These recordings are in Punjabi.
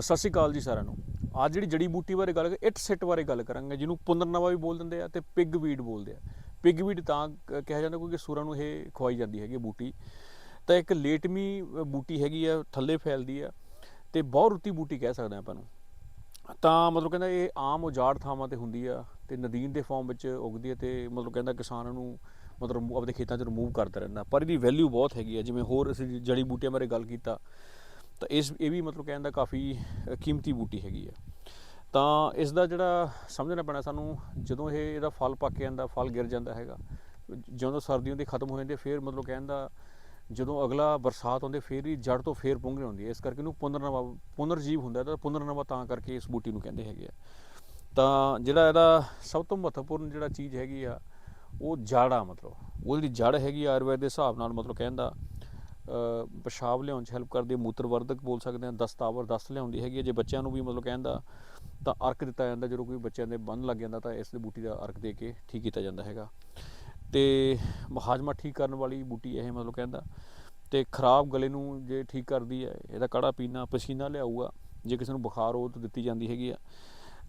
ਸਤਿ ਸ਼੍ਰੀ ਅਕਾਲ ਜੀ ਸਾਰਿਆਂ ਨੂੰ। ਅੱਜ ਜਿਹੜੀ ਜੜੀ ਬੂਟੀ ਬਾਰੇ ਗੱਲ ਇੱਟ ਸਿੱਟ ਬਾਰੇ ਗੱਲ ਕਰਾਂਗੇ, ਜਿਹਨੂੰ ਪੁਨਰਨਵਾ ਵੀ ਬੋਲ ਦਿੰਦੇ ਆ ਤੇ ਪਿਗ ਵੀਡ ਬੋਲਦੇ ਆ। ਪਿਗ ਵੀਡ ਤਾਂ ਕ- ਕਿਹਾ ਜਾਂਦਾ ਕਿਉਂਕਿ ਸੂਰਾਂ ਨੂੰ ਇਹ ਖਵਾਈ ਜਾਂਦੀ ਹੈਗੀ ਬੂਟੀ। ਤਾਂ ਇੱਕ ਲੇਟਮੀ ਬੂਟੀ ਹੈਗੀ ਆ, ਥੱਲੇ ਫੈਲਦੀ ਆ ਤੇ ਬਹੁਤ ਰੁੱਤੀ ਬੂਟੀ ਕਹਿ ਸਕਦੇ ਆ ਆਪਾਂ ਨੂੰ। ਤਾਂ ਮਤਲਬ ਕਹਿੰਦਾ ਇਹ ਆਮ ਉਜਾੜ ਥਾਵਾਂ ਤੇ ਹੁੰਦੀ ਆ ਤੇ ਨਦੀਨ ਦੇ ਫਾਰਮ ਵਿੱਚ ਉਗਦੀ ਹੈ ਤੇ ਮਤਲਬ ਕਹਿੰਦਾ ਕਿਸਾਨ ਨੂੰ ਮਤਲਬ ਆਪਣੇ ਖੇਤਾਂ 'ਚ ਰਿਮੂਵ ਕਰਦਾ ਰਹਿੰਦਾ। ਪਰ ਇਹਦੀ ਵੈਲਿਊ ਬਹੁਤ ਹੈਗੀ ਆ, ਜਿਵੇਂ ਹੋਰ ਅਸੀਂ ਜੜੀ ਬੂਟੀਆਂ ਬਾਰੇ ਗੱਲ ਕੀਤਾ ਤਾਂ ਇਸ ਇਹ ਵੀ ਮਤਲਬ ਕਹਿਣ ਦਾ ਕਾਫੀ ਕੀਮਤੀ ਬੂਟੀ ਹੈਗੀ ਆ। ਤਾਂ ਇਸ ਦਾ ਜਿਹੜਾ ਸਮਝਣਾ ਪੈਣਾ ਸਾਨੂੰ ਜਦੋਂ ਇਹ ਇਹਦਾ ਫਲ ਪੱਕ ਜਾਂਦਾ ਫਲ ਗਿਰ ਜਾਂਦਾ ਹੈਗਾ ਜਦੋਂ ਸਰਦੀਆਂ ਦੀ ਖਤਮ ਹੋ ਜਾਂਦੀ ਫਿਰ ਮਤਲਬ ਕਹਿਣ ਦਾ ਜਦੋਂ ਅਗਲਾ ਬਰਸਾਤ ਆਉਂਦੀ ਹੈ, ਫਿਰ ਹੀ ਜੜ ਤੋਂ ਫੇਰ ਪੁੰਗਰੇ ਹੁੰਦੀ ਹੈ। ਇਸ ਕਰਕੇ ਇਹਨੂੰ ਪੁਨਰਨਵਾ ਪੁਨਰਜੀਵ ਹੁੰਦਾ ਤਾਂ ਪੁਨਰਨਵਾ ਤਾਂ ਕਰਕੇ ਇਸ ਬੂਟੀ ਨੂੰ ਕਹਿੰਦੇ ਹੈਗੇ ਆ। ਤਾਂ ਜਿਹੜਾ ਇਹਦਾ ਸਭ ਤੋਂ ਮਹੱਤਵਪੂਰਨ ਜਿਹੜਾ ਚੀਜ਼ ਹੈਗੀ ਆ ਉਹ ਜੜ ਆ ਮਤਲਬ। ਉਹ ਜਿਹੜੀ ਜੜ ਹੈਗੀ ਆਯੁਰਵੈਦ ਦੇ ਹਿਸਾਬ ਨਾਲ ਮਤਲਬ ਕਹਿੰਦਾ ਅ, ਪਿਸ਼ਾਬ ਲਿਆਉਣ 'ਚ ਹੈਲਪ ਕਰਦੀ ਹੈ, ਮੂਤਰਵਰਧਕ ਬੋਲ ਸਕਦੇ ਹਾਂ, ਦਸਤਾਵਰ ਦਸ ਲਿਆਉਂਦੀ ਹੈਗੀ ਹੈ। ਜੇ ਬੱਚਿਆਂ ਨੂੰ ਵੀ ਮਤਲਬ ਕਹਿੰਦਾ ਤਾਂ ਅਰਕ ਦਿੱਤਾ ਜਾਂਦਾ, ਜਦੋਂ ਕੋਈ ਬੱਚਿਆਂ ਦੇ ਬੰਨ ਲੱਗ ਜਾਂਦਾ ਤਾਂ ਇਸ ਦੀ ਬੂਟੀ ਦਾ ਅਰਕ ਦੇ ਕੇ ਠੀਕ ਕੀਤਾ ਜਾਂਦਾ ਹੈਗਾ। ਤੇ ਹਾਜ਼ਮਾ ਠੀਕ ਕਰਨ ਵਾਲੀ ਬੂਟੀ ਇਹ ਮਤਲਬ ਕਹਿੰਦਾ ਤੇ ਖਰਾਬ ਗਲੇ ਨੂੰ ਜੇ ਠੀਕ ਕਰਦੀ ਹੈ, ਇਹਦਾ ਕਾੜਾ ਪੀਣਾ, ਪਸੀਨਾ ਲਿਆਊਗਾ, ਜੇ ਕਿਸੇ ਨੂੰ ਬੁਖਾਰ ਹੋ ਤਾਂ ਦਿੱਤੀ ਜਾਂਦੀ ਹੈਗੀ ਆ।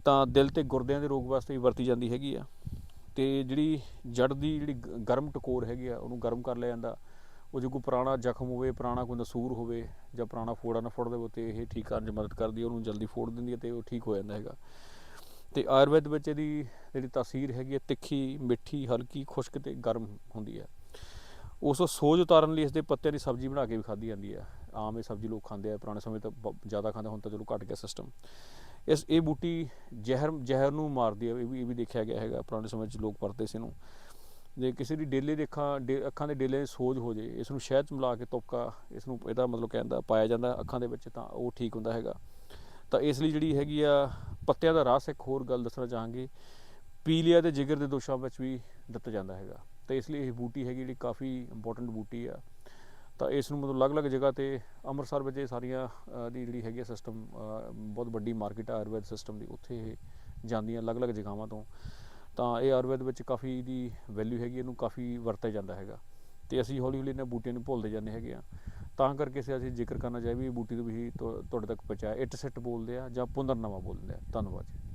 ਤਾਂ ਦਿਲ ਤੇ ਗੁਰਦਿਆਂ ਦੇ ਰੋਗ ਵਾਸਤੇ ਵੀ ਵਰਤੀ ਜਾਂਦੀ ਹੈਗੀ ਆ। ਤੇ ਜਿਹੜੀ ਜੜ ਦੀ ਜਿਹੜੀ ਗਰਮ ਟਕੋਰ ਹੈਗੀ ਆ, ਉਹਨੂੰ ਗਰਮ ਕਰ ਲਿਆ ਜਾਂਦਾ। ਉਹ ਜੇ ਕੋਈ ਪੁਰਾਣਾ ਜ਼ਖਮ ਹੋਵੇ, ਪੁਰਾਣਾ ਕੋਈ ਨਸੂਰ ਹੋਵੇ ਜਾਂ ਪੁਰਾਣਾ ਫੋੜਾ ਨਾ ਫੋੜ ਦੇਵੇ ਤੇ ਇਹ ਠੀਕ ਕਰਨ 'ਚ ਮਦਦ ਕਰਦੀ ਹੈ, ਉਹਨੂੰ ਜਲਦੀ ਫੋੜ ਦਿੰਦੀ ਹੈ ਤੇ ਉਹ ਠੀਕ ਹੋ ਜਾਂਦਾ ਹੈਗਾ। ਤੇ ਆਯੁਰਵੈਦ ਵਿੱਚ ਇਹਦੀ ਜਿਹੜੀ ਤਾਸੀਰ ਹੈਗੀ ਹੈ, ਤਿੱਖੀ, ਮਿੱਠੀ, ਹਲਕੀ, ਖੁਸ਼ਕ ਤੇ ਗਰਮ ਹੁੰਦੀ ਹੈ। ਉਸ ਸੋਜ ਉਤਾਰਨ ਲਈ ਇਸ ਦੇ ਪੱਤਿਆਂ ਦੀ ਸਬਜ਼ੀ ਬਣਾ ਕੇ ਵੀ ਖਾਧੀ ਜਾਂਦੀ ਹੈ। ਆਮ ਇਹ ਸਬਜ਼ੀ ਲੋਕ ਖਾਂਦੇ ਆ, ਪੁਰਾਣੇ ਸਮੇਂ ਤਾਂ ਬ- ਜ਼ਿਆਦਾ ਖਾਂਦੇ ਹੁਣ ਤਾਂ ਚਲੋ ਘਟ ਗਿਆ ਸਿਸਟਮ ਇਸ, ਇਹ ਬੂਟੀ ਜ਼ਹਿਰ ਜ਼ਹਿਰ ਨੂੰ ਮਾਰਦੀ ਹੈ, ਇਹ ਵੀ ਇਹ ਵੀ ਦੇਖਿਆ ਗਿਆ ਹੈਗਾ, ਪੁਰਾਣੇ ਸਮੇਂ 'ਚ ਲੋਕ ਵਰਤਦੇ ਸੀ ਇਹਨੂੰ। ਜੇ ਕਿਸੇ ਦੀ ਡੇਲੇ ਦੇ ਅੱਖਾਂ ਡੇ- ਅੱਖਾਂ ਦੇ ਡੇਲੇ ਸੋਜ ਹੋ ਜੇ, ਇਸ ਨੂੰ ਸ਼ਹਿਦ 'ਚ ਮਿਲਾ ਕੇ ਤੁਪਕਾ, ਇਸ ਨੂੰ ਇਹਦਾ ਮਤਲਬ ਕਹਿੰਦਾ, ਪਾਇਆ ਜਾਂਦਾ ਅੱਖਾਂ ਦੇ ਵਿੱਚ ਤਾਂ ਉਹ ਠੀਕ ਹੁੰਦਾ ਹੈਗਾ। ਤਾਂ ਇਸ ਲਈ ਜਿਹੜੀ ਹੈਗੀ ਆ ਪੱਤਿਆਂ ਦਾ ਰਸ, ਇੱਕ ਹੋਰ ਗੱਲ ਦੱਸਣਾ ਚਾਹਾਂਗੇ, ਪੀਲੀਆ ਤੇ ਜਿਗਰ ਦੇ ਦੋਸ਼ਾਂ ਵਿੱਚ ਵੀ ਦਿੱਤਾ ਜਾਂਦਾ ਹੈਗਾ। ਤਾਂ ਇਸ ਲਈ ਇਹ ਬੂਟੀ ਹੈਗੀ ਜਿਹੜੀ ਕਾਫੀ ਇੰਪੋਰਟੈਂਟ ਬੂਟੀ ਆ। ਤਾਂ ਇਸ ਨੂੰ ਮਤਲਬ ਅਲੱਗ-ਅਲੱਗ ਜਗ੍ਹਾ ਤੇ ਅੰਮ੍ਰਿਤਸਰ ਵਿੱਚ ਇਹ ਸਾਰੀਆਂ ਦੀ ਜਿਹੜੀ ਹੈਗੀ ਸਿਸਟਮ ਬਹੁਤ ਵੱਡੀ ਮਾਰਕੀਟ ਆ ਆਯੁਰਵੈਦ ਸਿਸਟਮ ਦੀ, ਉੱਥੇ ਇਹ ਜਾਂਦੀਆਂ ਅਲੱਗ-ਅਲੱਗ ਜਗ੍ਹਾਵਾਂ ਤੋਂ। ਤਾਂ ਇਹ ਆਯੁਰਵੇਦ ਵਿੱਚ ਕਾਫੀ ਦੀ ਵੈਲਿਊ ਹੈਗੀ, ਇਹਨੂੰ ਕਾਫੀ ਵਰਤਿਆ ਜਾਂਦਾ ਹੈਗਾ। ਤੇ ਅਸੀਂ ਹੌਲੀ-ਹੌਲੀ ਇਹਨਾਂ ਬੂਟੀਆਂ ਨੂੰ ਭੁੱਲਦੇ ਜਾਂਦੇ ਹੈਗੇ ਆ। ਤਾਂ ਕਰਕੇ ਅਸੀਂ ਅਸੀਂ ਜ਼ਿਕਰ ਕਰਨਾ ਚਾਹੀਏ ਵੀ ਇਹ ਬੂਟੀ ਨੂੰ ਵੀ ਤੁਹਾਡੇ ਤੱਕ ਪਹੁੰਚਾਇਆ। ਇੱਟ ਸਿੱਟ ਬੋਲਦੇ ਆ ਜਾਂ ਪੁਨਰਨਵਾ ਬੋਲਦੇ ਆ। ਧੰਨਵਾਦ ਜੀ।